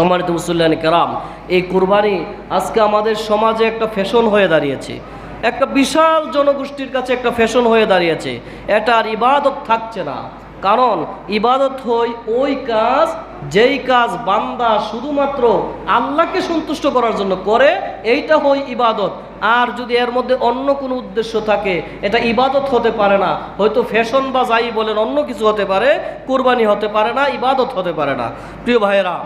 সম্মানিত মুসল্লান কেরাম, এই কুরবানি আজকে আমাদের সমাজে একটা ফ্যাশন হয়ে দাঁড়িয়েছে। একটা বিশাল জনগোষ্ঠীর কাছে একটা ফ্যাশন হয়ে দাঁড়িয়েছে। এটা আর ইবাদত থাকছে না। কারণ ইবাদত হয় ওই কাজ, যেই কাজ বান্দা শুধুমাত্র আল্লাহকে সন্তুষ্ট করার জন্য করে, এইটা হই ইবাদত। আর যদি এর মধ্যে অন্য কোনো উদ্দেশ্য থাকে, এটা ইবাদত হতে পারে না। হয়তো ফ্যাশন বা যাই বলেন, অন্য কিছু হতে পারে, কুরবানি হতে পারে না, ইবাদত হতে পারে না। প্রিয় ভাইয়েরা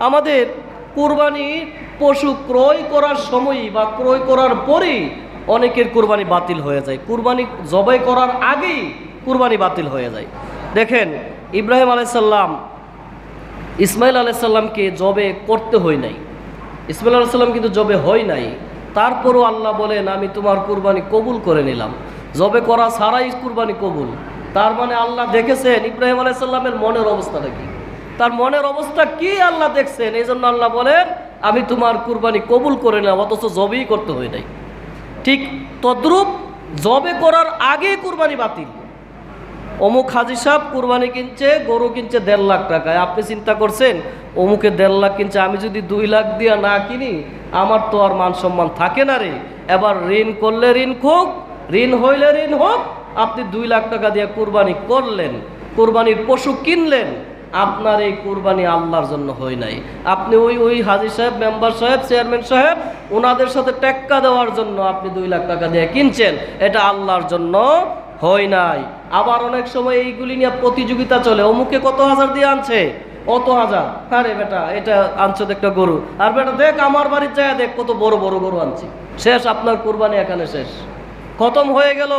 আমাদের কুরবানির পশু ক্রয় করার সময়ই বা ক্রয় করার পরেই অনেকের কুরবানি বাতিল হয়ে যায়। কুরবানি জবাই করার আগেই কুরবানি বাতিল হয়ে যায়। দেখেন, ইব্রাহিম আলাইসাল্লাম ইসমাইল আলাইসাল্লামকে জবে করতে হয় নাই। ইসমাইল আলাইসাল্লাম কিন্তু জবে হয় নাই। তারপরও আল্লাহ বলেন, আমি তোমার কুরবানি কবুল করে নিলাম। জবে করা ছাড়াই কুরবানি কবুল। তার মানে আল্লাহ দেখেছেন ইব্রাহিম আলাইসাল্লামের মনের অবস্থাটা কি? তার মনের অবস্থা কি আল্লাহ দেখছেন? এই জন্য আল্লাহ বলেন, আমি তোমার কুরবানি কবুল করে নিলাম, অথচ জবেই করতে হয় নাই। ঠিক তদ্রূপ জবে করার আগে কুরবানি বাতিল। অমুক হাজি সাহেব কুরবানি কিনছে, গরু কিনছে দেড় লাখ টাকায়। আপনি চিন্তা করছেন, অমুকে দেড় লাখ কিনছে, আমি যদি দুই লাখ দিয়া না কিনি, আমার তো আর মান সম্মান থাকে না রে। এবার ঋণ করলে ঋণ হোক ঋণ হইলে ঋণ হোক, আপনি দুই লাখ টাকা দিয়ে কুরবানি করলেন, কুরবানির পশু কিনলেন আপনার এই কুরবানি আল্লাহর জন্য হয় নাই। আপনি ওই ওই হাজির সাহেব, মেম্বার সাহেব, চেয়ারম্যান সাহেব, ওনাদের সাথে টেক্কা দেওয়ার জন্য আপনি দুই লাখ টাকা দিয়ে কিনছেন। এটা আল্লাহর জন্য হয় নাই। আবার অনেক সময় এইগুলি নিয়ে প্রতিযোগিতা চলে। অমুকে কত হাজার দিয়ে আনছে? অত হাজার। আরে বেটা, এটা আনছো একটা গরু। আর বেটা, দেখ আমার বাড়ির যায় দেখ কত বড় বড় গরু আনছি। শেষ, আপনার কুরবানি এখানে শেষ। খতম হয়ে গেল।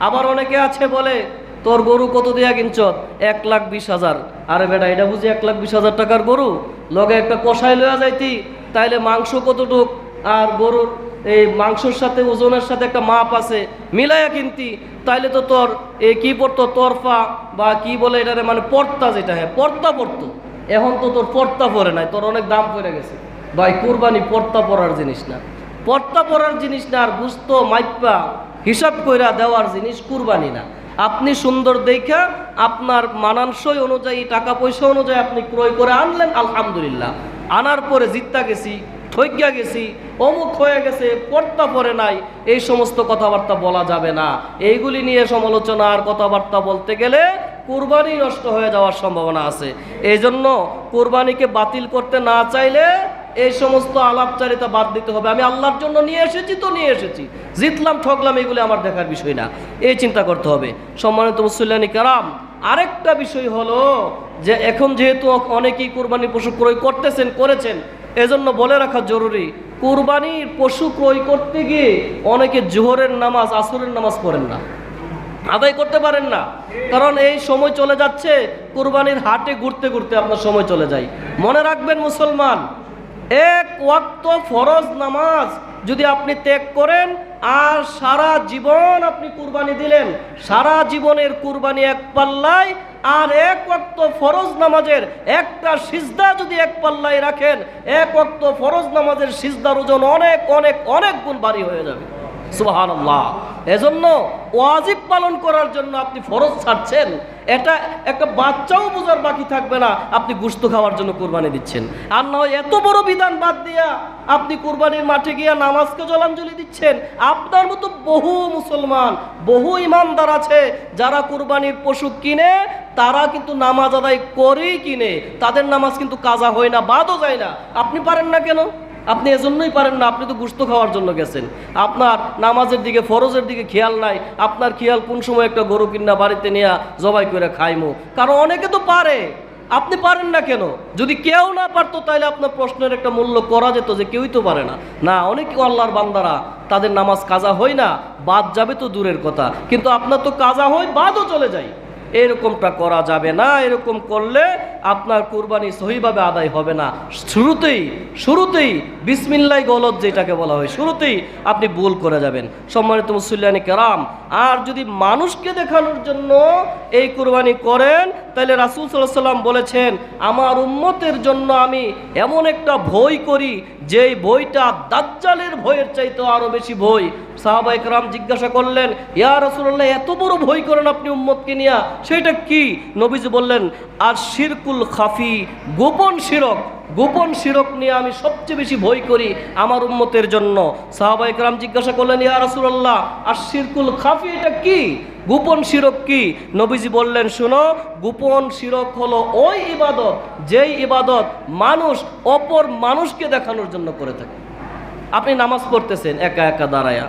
আবার অনেকে আছে বলে তোর গরু কত দিয়া কিনছ? এক লাখ বিশ হাজার। আরে বেটা, এটা বুঝি এক লাখ বিশ হাজার টাকার গরু? লগে একটা কষাই লইয়া যাইতি, তাইলে মাংস কতটুক? আর গরুর এই মাংসর সাথে, ওজনের সাথে একটা মাপ আছে, মিলাইয়া কিনতি। তাইলে তো তোর, এ কি পড়তো? তরফা বা কি বলে এটারে? মানে পর্তা যেটা হ্যাঁ পর্তা পড়তো। এখন তো তোর পর্তা পরে নাই, তোর অনেক দাম পড়ে গেছে। ভাই, কুরবানি পর্তা পরার জিনিস না। পর্তা পরার জিনিস না, আর বুঝতো মাইপা হিসাব কইরা দেওয়ার জিনিস কুরবানি না। আপনি সুন্দর দেখা, আপনার মানানসই অনুযায়ী টাকা পয়সা অনুযায়ী আপনি ক্রয় করে আনলেন, আলহামদুলিল্লাহ। আনার পরে জিত্তা গেছি ঠইকিয়া গেছি, অমুক হয়ে গেছে, পর্দা পরে নাই, এই সমস্ত কথাবার্তা বলা যাবে না। এইগুলি নিয়ে সমালোচনা আর কথাবার্তা বলতে গেলে কুরবানি নষ্ট হয়ে যাওয়ার সম্ভাবনা আছে। এই জন্য কুরবানিকে বাতিল করতে না চাইলে এই সমস্ত আলাপচারিতা বাদ দিতে হবে। আমি আল্লাহর জন্য নিয়ে এসেছি তো নিয়ে এসেছি। জিতলাম, ঠকলাম এগুলি আমার দেখার বিষয় না। এই চিন্তা করতে হবে। সম্মানিত মুসল্লানি কারাম, আরেকটা বিষয় হলো যে এখন যেহেতু অনেকেই কুরবানি পশু ক্রয় করতেছেন, করেছেন, এজন্য বলে রাখা জরুরি, কুরবানির পশু ক্রয় করতে গিয়ে অনেকে জোহরের নামাজ, আসরের নামাজ পড়েন না। আদায় করতে পারেন না। কারণ এই সময় চলে যাচ্ছে, কুরবানির হাটে ঘুরতে ঘুরতে আপনার সময় চলে যায়। মনে রাখবেন মুসলমান এক ওয়াক্ত ফরজ নামাজ যদি আপনি ত্যাগ করেন, আর সারা জীবন আপনি কুরবানি দিলেন, সারা জীবনের কুরবানি এক পাল্লায়, আর এক ওয়াক্ত ফরজ নামাজের একটা সিজদা যদি এক পাল্লায় রাখেন, এক ওয়াক্ত ফরজ নামাজের সিজদার ওজন অনেক অনেক অনেক গুণ ভারী হয়ে যাবে। আল্লাহ এজন্য ওয়াজিব পালন করার জন্য আপনি ফরজ ছাড়ছেন। এটা একটা বাচ্চাও বোঝার বাকি থাকবে না, আপনি গুস্ত খাওয়ার জন্য কোরবানি দিচ্ছেন। আর নয় এত বড় বিধান বাদ দিয়া আপনি কোরবানির মাঠে গিয়া নামাজকে জলাঞ্জলি দিচ্ছেন। আপনার মতো বহু মুসলমান, বহু ইমানদার আছে, যারা কোরবানির পশু কিনে, তারা কিন্তু নামাজ আদায় করেই কিনে। তাদের নামাজ কিন্তু কাজা হয় না, বাদও যায় না। আপনি পারেন না কেন? আপনি এজন্যই পারেন না, আপনি তো গুস্ত খাওয়ার জন্য গেছেন। আপনার নামাজের দিকে, ফরজের দিকে খেয়াল নাই, আপনার খেয়াল কোন সময় একটা গরু কিনা বাড়িতে নিয়ে জবাই করে খাইমো। কারণ অনেকে তো পারে, আপনি পারেন না কেন? যদি কেউ না পারতো তাহলে আপনার প্রশ্নের একটা মূল্য করা যেত যে কেউই তো পারে না। না, অনেক আল্লাহর বান্দারা তাদের নামাজ কাজা হয় না, বাদ যাবে তো দূরের কথা। কিন্তু আপনার তো কাজা হয়, বাদও চলে যায়। এরকমটা করা যাবে না, এরকম করলে আপনার কুরবানি সহিভাবে আদায় হবে না। শুরুতেই শুরুতেই বিসমিল্লাই গলত যেটাকে বলা হয়, শুরুতেই আপনি ভুল করে যাবেন। সম্মানিত মুসল্লানি কেরাম, আর যদি মানুষকে দেখানোর জন্য এই কুরবানি করেন, তাহলে রাসুল সাল্লাহ সাল্লাম বলেছেন, আমার উম্মতের জন্য আমি এমন একটা ভয় করি, যেই বইটা দাজ্জালের ভয়ের চাইতে আরও বেশি ভয়। সাহাবা একরাম জিজ্ঞাসা করলেন, ইয়া রসুল্লাহ এত বড় ভয় করেন আপনি উম্মতকে নিয়া, সেটা কি? নবীজি বললেন, আর শিরকুল খাফি, গোপন শিরক গোপন শিরক নিয়ে আমি সবচেয়ে বেশি ভয় করি আমার উম্মতের জন্য। সাহাবা একরাম জিজ্ঞাসা করলেন, ইয়া রাসূলুল্লাহ, আর শিরকুল খাফি এটা কি? গোপন শিরক কি? নবীজি বললেন, শুনো, গোপন শিরক হলো ওই ইবাদত, যেই ইবাদত মানুষ অপর মানুষকে দেখানোর জন্য করে থাকে। আপনি নামাজ পড়তেছেন, একা একা দাঁড়ায়া।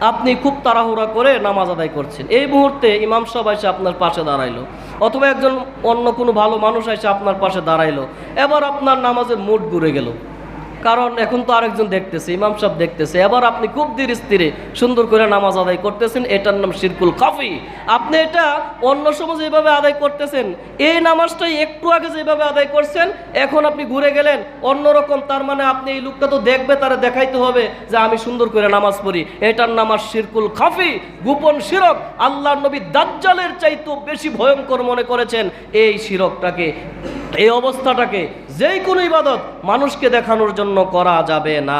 আপনি খুব তাড়াহুড়া করে নামাজ আদায় করছেন। এই মুহূর্তে ইমাম সাহেব এসে আপনার পাশে দাঁড়াইলো। অথবা একজন অন্য কোনো ভালো মানুষ এসে আপনার পাশে দাঁড়াইলো। এবার আপনার নামাজের মুড ঘুরে গেল। কারণ এখন তো আরেকজন দেখতেছে, ইমাম সাহেব দেখতেছে। এবার আপনি খুব ধীরে স্থিরে সুন্দর করে নামাজ আদায় করতেছেন, এটার নাম শিরকুল কাফি আপনি এটা অন্য সময় যেভাবে আদায় করতেছেন, এই নামাজটাই একটু আগে যেভাবে আদায় করছেন, এখন আপনি ঘুরে গেলেন, অন্যরকম, তার মানে আপনি এই লোকটা তো দেখবে, তারা দেখাইতে হবে যে আমি সুন্দর করে নামাজ পড়ি। এটার নামাজ শিরকুল খাফি, গোপন শিরক। আল্লাহ নবী দাজ্জালের চাইতেও বেশি ভয়ঙ্কর মনে করেছেন, এই শিরকটাকে। এই অবস্থাটাকে যেই কোনো ইবাদত মানুষকে দেখানোর জন্য করা যাবে না।